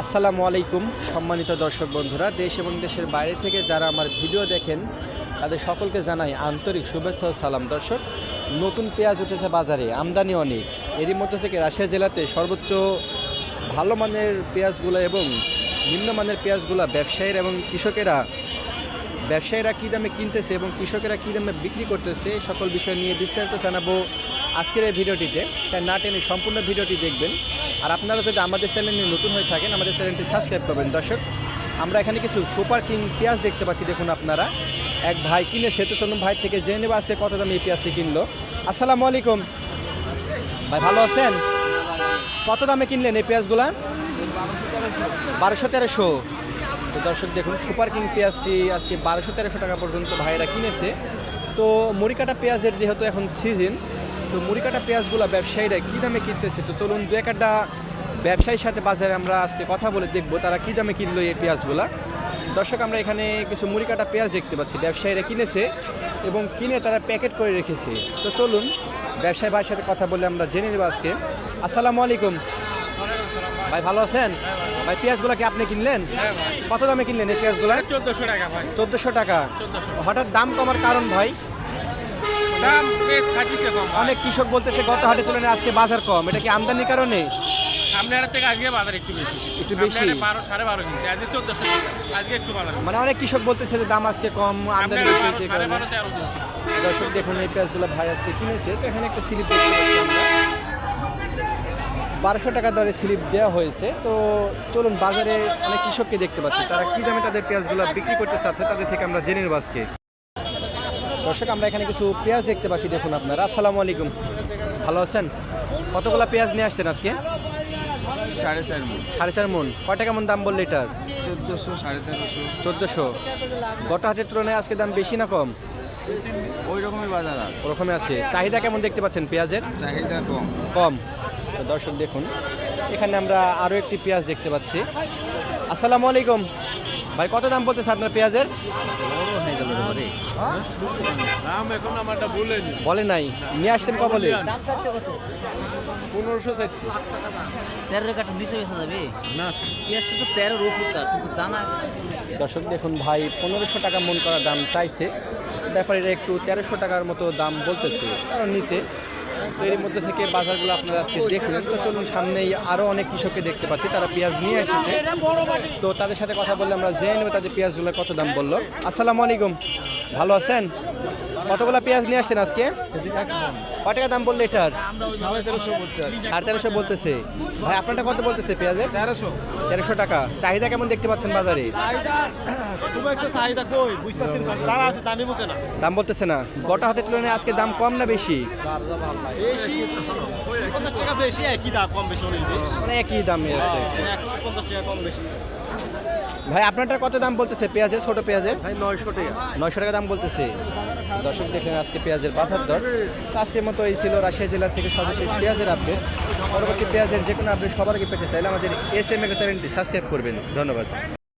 আসসালামু আলাইকুম, সম্মানিত দর্শক বন্ধুরা, দেশ এবং দেশের বাইরে থেকে যারা আমার ভিডিও দেখেন, তাদের সকলকে জানাই আন্তরিক শুভেচ্ছা ও সালাম। দর্শক, নতুন পেঁয়াজ উঠেছে বাজারে, আমদানি অনেক। এরই মধ্যে থেকে রাশিয়া জেলাতে সর্বোচ্চ ভালো মানের পেঁয়াজগুলো এবং নিম্নমানের পেঁয়াজগুলো ব্যবসায়ীরা এবং কৃষকেরা, ব্যবসায়ীরা কী দামে কিনতেছে এবং কৃষকেরা কী দামে বিক্রি করতেছে সকল বিষয় নিয়ে বিস্তারিত জানাব আজকের এই ভিডিওটিতে তাই না টেনে সম্পূর্ণ ভিডিওটি দেখবেন। আর আপনারা যদি আমাদের চ্যানেলে নতুন হয়ে থাকেন, আমাদের চ্যানেলটি সাবস্ক্রাইব করবেন। দর্শক, আমরা এখানে কিছু সুপার কিং পেঁয়াজ দেখতে পাচ্ছি, দেখুন আপনারা। এক ভাই কিনেছে, তো চলুন ভাই থেকে জেনে নেব আজকে কত দামে এই পেঁয়াজটি কিনলো। আসসালামু আলাইকুম। ভাই, ভালো আছেন? কত দামে কিনলেন এই পেঁয়াজগুলা? বারোশো তেরোশো। তো দর্শক, দেখুন, সুপার কিং পেঁয়াজটি আজকে বারোশো তেরোশো টাকা পর্যন্ত ভাইয়েরা কিনেছে। তো মরিকাটা পেঁয়াজের যেহেতু এখন সিজন তো মুড়িকাটা পেঁয়াজগুলো ব্যবসায়ীরা কী দামে কিনতেছে? তো চলুন দু একটা ব্যবসায়ীর সাথে বাজারে আমরা আজকে কথা বলে দেখব তারা কী দামে কিনলো এই পেঁয়াজগুলা। দর্শক আমরা এখানে কিছু মুড়িকাটা পেঁয়াজ দেখতে পাচ্ছি ব্যবসায়ীরা কিনেছে এবং কিনে তারা প্যাকেট করে রেখেছে। তো চলুন ব্যবসায়ী ভাইয়ের সাথে কথা বলে আমরা জেনে নেব আজকে। আসসালামু আলাইকুম। ভাই ভালো আছেন? ভাই পেঁয়াজগুলো কি আপনি কিনলেন? কত দামে কিনলেন এই পেঁয়াজগুলো? চোদ্দশো টাকা ভাই। চোদ্দোশো টাকা। হঠাৎ দাম কমার কারণ ভাই? দাম বেশ খাটিতে কম অনেক কৃষক বলতেছে গত হাটে তুলনায় আজকে বাজার কম। এটা কি আমদানির কারণে? হাটের থেকে আজকে বাজার একটু বেশি। একটু বেশি? বারো সাড়ে বারো কিনছে। আজকে চোদ্দশো আজকে একটু বাজার মানে অনেক কৃষক বলতেছে যে দাম আজকে কম আমদানি বেশি সাড়ে বারো তেরো দর্শক দেখুন এই পেঁয়াজগুলো ভাই আজকে কিনেছে। তো এখানে একটা স্লিপ দেখতে বারোশো টাকা দরে স্লিপ দেওয়া হয়েছে। তো চলুন বাজারে অনেক কৃষককে দেখতে পাচ্ছি। তারা কী দামে তাদের পেঁয়াজগুলো বিক্রি করতে চাচ্ছে তাদের থেকে আমরা জেনে নেব আজকে। দর্শক আমরা এখানে কিছু পেঁয়াজ দেখতে পাচ্ছি দেখুন আপনারা। আসসালামু আলাইকুম। ভালো আছেন? কতগুলো পেঁয়াজ নিয়ে আসছেন আজকে? সাড়ে চার মন। সাড়ে চার মন। কয় টাকা মন দাম বললে এটার? চোদ্দোশো সাড়ে তেরোশো। চোদ্দোশো। গত হাতের তুলনায় আজকে দাম বেশি না কম? ওই রকমই বাজার আছে। ওরকমই আছে। চাহিদা কেমন দেখতে পাচ্ছেন পেঁয়াজের? চাহিদা কম। কম। দর্শক দেখুন। এখানে আমরা আরও একটি পেঁয়াজ দেখতে পাচ্ছি। আসসালামু আলাইকুম। ভাই কত দাম বলতেছে আপনার পেঁয়াজের? দাম এখন আমারটা বলেনি। বলে নাই। নিয়ে আসছেন ক বলে পনেরোশো তেরো কাটা নিচে বেচা যাবে না। পেঁয়াজটা তো তার কিন্তু দানা দর্শক দেখুন ভাই পনেরোশো টাকা মন করা দাম চাইছে। ব্যাপারীরা একটু তেরোশো টাকার মতো দাম বলতেছে। কারণ নিচে তো এর মধ্যে থেকে বাজারগুলো আপনারা আজকে দেখুন তো চলুন, সামনেই আরও অনেক কৃষককে দেখতে পাচ্ছি। তারা পেঁয়াজ নিয়ে এসেছে। তো তাদের সাথে কথা বললে আমরা জেনে নেব তাদের পেঁয়াজগুলো কত দাম বলল। আসসালামু আলাইকুম। ভালো আছেন? কতগুলো পেঁয়াজ নিয়ে আসছেন আজকে? কয় টাকা দাম বললে এটার? সাড়ে তেরোশো বলতেছে। ভাই আপনারটা কত বলতেছে পেঁয়াজের? তেরোশো। তেরোশো টাকা। চাহিদা কেমন দেখতে পাচ্ছেন বাজারে? দামি বলতেছে না। গোটা হাতের তুলনায় আজকে দাম কম না বেশি? একই দাম কম বেশি মানে একই দামে আছে। টাকা কম বেশি। ভাই আপনারটা কত দাম বলতেছে পেঁয়াজের ছোট পেঁয়াজের? ভাই নয়শো টাকা। নয়শো টাকা দাম বলতেছে। দর্শক দেখলেন আজকে পেঁয়াজের বাজার দর। আজকের মতো এই ছিল রাজশাহী জেলার থেকে সর্বশেষ পেঁয়াজের আপডেট। পরবর্তী পেঁয়াজের যে কোনো আপডেট সবার আগে পেতে চাইলে আমাদের এস এম এর চ্যানেলটি সাবস্ক্রাইব করবেন। ধন্যবাদ।